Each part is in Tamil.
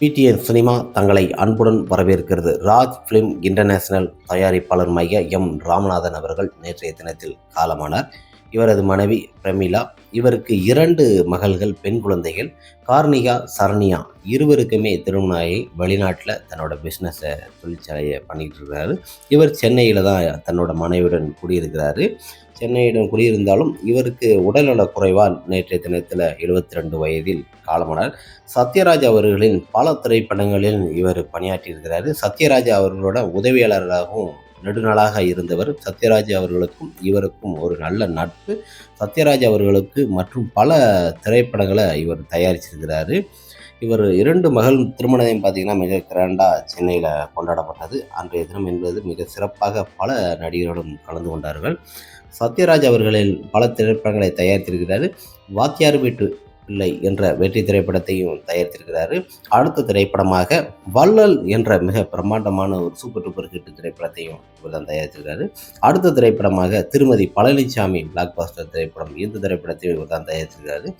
பிடிஎன் சினிமா தங்களை அன்புடன் வரவேற்கிறது. ராஜ் ஃபிலிம் இன்டர்நேஷனல் தயாரிப்பாளர் மைய எம். ராமநாதன் அவர்கள் நேற்றைய தினத்தில் காலமானார். இவரது மனைவி பிரமிளா இவருக்கு இரண்டு மகள்கள் பெண் குழந்தைகள் கார்னிகா சரண்யா இருவருக்குமே திருமணாயை வெளிநாட்டில் தன்னோட பிஸ்னஸை தொழிற்சாலையை பண்ணிகிட்டு இருக்கிறாரு இவர் சென்னையில் தான் தன்னோட மனைவியுடன் குடியிருக்கிறாரு. சென்னையிடம் குடியிருந்தாலும் இவருக்கு உடல்நலக் குறைவால் நேற்றைய தினத்தில் எழுபத்தி ரெண்டு வயதில் காலமானார். சத்யராஜ் அவர்களின் பல திரைப்படங்களில் இவர் பணியாற்றியிருக்கிறாரு சத்யராஜ் அவர்களோட உதவியாளராகவும் நெடுநாளாக இருந்தவர் சத்யராஜ் அவர்களுக்கும் இவருக்கும் ஒரு நல்ல நட்பு. சத்யராஜ் அவர்களுக்கு மற்றும் பல திரைப்படங்களை இவர் தயாரிச்சிருக்கிறாரு. இவர் இரண்டு மகள் திருமணம் பார்த்திங்கன்னா மிக கிராண்டாக சென்னையில் கொண்டாடப்பட்டது. அன்றைய தினம் என்பது மிக சிறப்பாக பல நடிகர்களும் கலந்து கொண்டார்கள். சத்யராஜ் அவர்களில் பல திரைப்படங்களை தயாரித்திருக்கிறார். வாத்தியார் வீட்டு பிள்ளை என்ற வெற்றி திரைப்படத்தையும் தயாரித்திருக்கிறாரு. அடுத்த திரைப்படமாக வள்ளல் என்ற மிக பிரம்மாண்டமான ஒரு சூப்பர் டூப்பர் ஹிட் திரைப்படத்தையும் இவர் தான் தயாரித்திருக்கிறாரு. அடுத்த திரைப்படமாக திருமதி பழனிசாமி பிளாக் பாஸ்டர் திரைப்படம் இந்த திரைப்படத்தையும் இவர் தான் தயாரித்திருக்கிறாரு.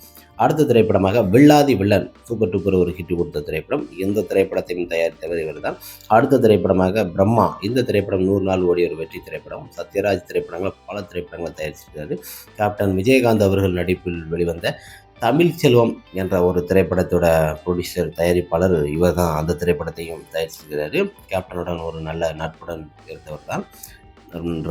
அடுத்த திரைப்படமாக வில்லாதி வில்லன் சூப்பர் டூப்பர் ஒரு ஹிட் கொடுத்த திரைப்படம் இந்த திரைப்படத்தையும் தயாரித்தவர் இவர் தான். அடுத்த திரைப்படமாக பிரம்மா இந்த திரைப்படம் நூறு நாள் ஓடிய ஒரு வெற்றி திரைப்படம். சத்யராஜ் திரைப்படங்கள் பல திரைப்படங்களை தயாரிச்சிருக்காரு கேப்டன் விஜயகாந்த் அவர்கள் நடிப்பில் வெளிவந்த தமிழ் செல்வம் என்ற ஒரு திரைப்படத்தோட ப்ரொடியூசர் தயாரிப்பாளர் இவர் தான் அந்த திரைப்படத்தையும் தயாரிச்சிருக்கிறாரு. கேப்டனுடன் ஒரு நல்ல நட்புடன் இருந்தவர் தான்.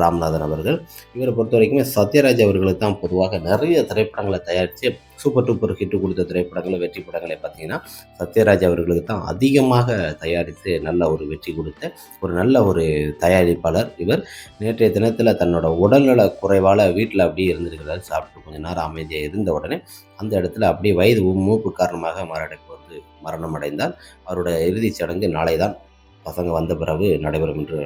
ராம்நாதன் அவர்கள். இவரை பொறுத்த வரைக்குமே சத்யராஜ் அவர்களுக்கு தான் பொதுவாக நிறைய திரைப்படங்களை தயாரித்து சூப்பர் டூப்பர் ஹிட்டு கொடுத்த திரைப்படங்களை வெற்றி படங்களை பார்த்தீங்கன்னா சத்யராஜ் அவர்களுக்கு தான் அதிகமாக தயாரித்து நல்ல ஒரு வெற்றி கொடுத்த ஒரு நல்ல ஒரு தயாரிப்பாளர் இவர். நேற்றைய தினத்தில் தன்னோட உடல்நல குறைவால் வீட்டில் அப்படியே இருந்திருக்கிறார். சாப்பிட்டு கொஞ்ச நேரம் அமைதியாக இருந்த உடனே அந்த இடத்துல அப்படியே வயது மூப்பு காரணமாக மாரடைப்பு வந்து மரணம் அடைந்தால் அவரோட இறுதிச் சடங்கு நாளை தான் பசங்க வந்த பிறகு நடைபெறும் என்று